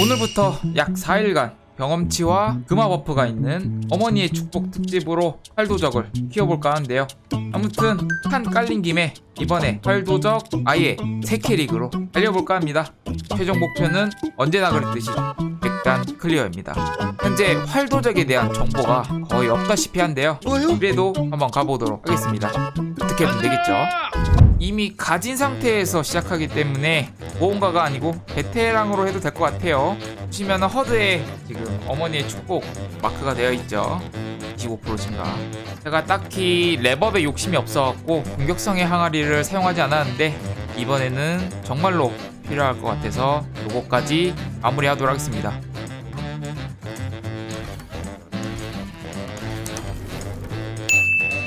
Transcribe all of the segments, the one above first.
오늘부터 약 4일간 경험치와 금화 버프가 있는 어머니의 축복 특집으로 활도적을 키워볼까 하는데요. 아무튼 한 깔린 김에 이번에 활도적 아예 새 캐릭으로 달려볼까 합니다. 최종 목표는 언제나 그랬듯이 100단 클리어입니다. 현재 활도적에 대한 정보가 거의 없다시피 한데요. 그래도 한번 가보도록 하겠습니다. 어떻게 하면 되겠죠? 이미 가진 상태에서 시작하기 때문에 모험가가 아니고 베테랑으로 해도 될 것 같아요. 보시면 허드에 지금 어머니의 축복 마크가 되어 있죠. 25% 증가. 제가 딱히 랩업에 욕심이 없어갖고 공격성의 항아리를 사용하지 않았는데 이번에는 정말로 필요할 것 같아서 요거까지 마무리하도록 하겠습니다.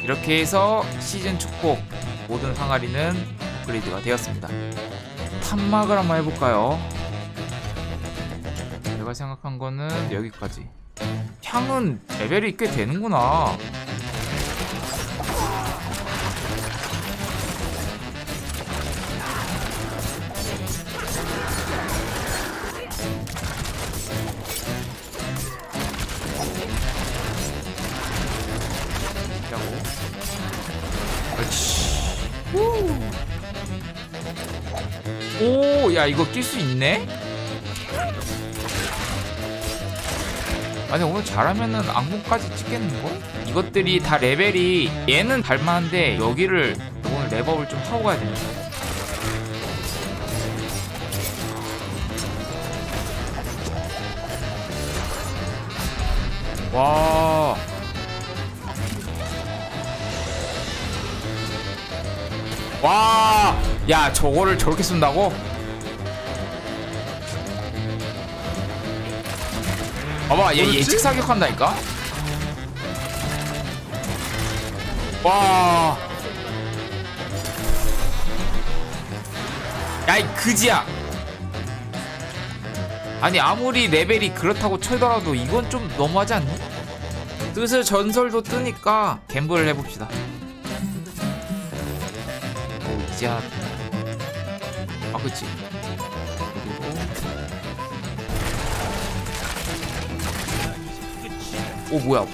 이렇게 해서 시즌 축복 모든 항아리는 업그레이드가 되었습니다. 탐막을 한번 해볼까요? 제가 생각한 거는 여기까지. 향은 레벨이 꽤 되는구나. 오, 야 이거 낄 수 있네? 아니 오늘 잘하면은 악몽까지 찍겠는걸? 이것들이 다 레벨이 얘는 닮았는데 여기를 오늘 랩업을 좀 하고 가야 됩니다. 와. 와, 야 저거를 저렇게 쓴다고? 봐봐, 얘? 예측 사격한다니까. 와, 야이 그지야. 아니 아무리 레벨이 그렇다고 쳐더라도 이건 좀 너무하지 않니? 뜻을 전설도 뜨니까 갬블을 해봅시다. 오 이제 하나 뜨네. 아 그치. 그리고 오 뭐야.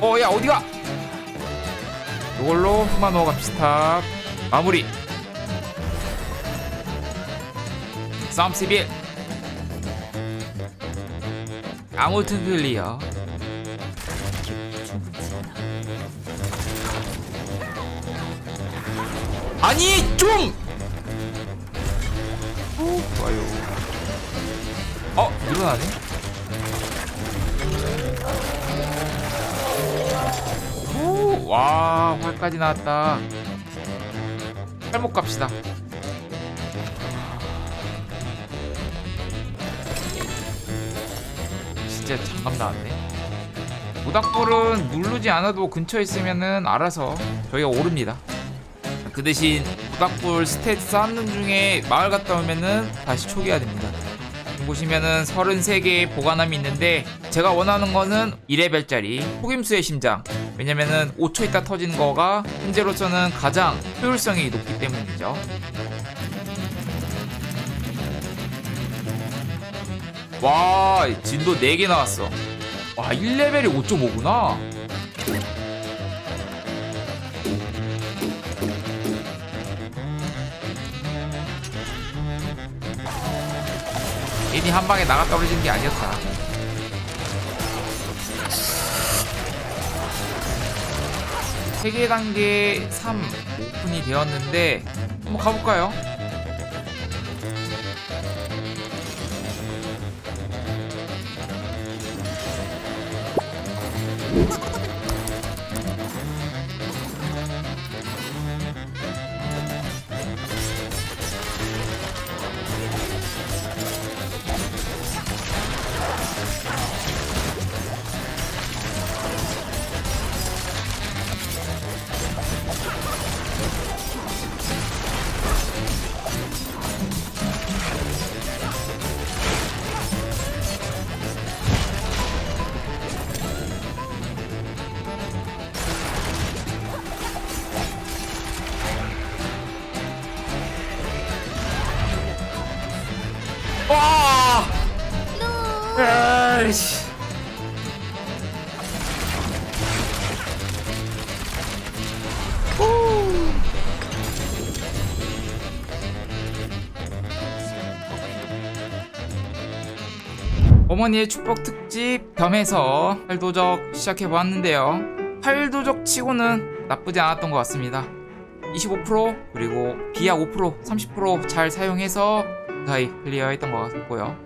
어 야 어디가? 이걸로 후마노가 비슷합 마무리. 싸움 11 아무튼 클리어. 아니 좀 오, 좋아요. 어 늘어나네 오, 와 활까지 나왔다. 팔목 갑시다. 진짜 장갑 나왔네. 모닥불은 누르지 않아도 근처에 있으면은 알아서 저희가 오릅니다 그 대신 모닥불 스탯 쌓는 중에 마을 갔다 오면은 다시 초기화 됩니다. 보시면은 33개의 보관함이 있는데 제가 원하는 거는 2레벨짜리 폭임수의 심장 왜냐면은 5초 있다 터지는 거가 현재로서는 가장 효율성이 높기 때문이죠. 와 진도 4개 나왔어. 와 1레벨이 5.5구나. 괜히 한 방에 나가 떨어진 게 아니었다. 세계 단계 3 오픈이 되었는데 한번 가볼까요? 아이씨. 어머니의 축복 특집 겸해서 팔도적 시작해 보았는데요. 팔도적 치고는 나쁘지 않았던 것 같습니다. 25% 그리고 비약 5% 30%잘 사용해서 무사히 클리어했던 것 같고요.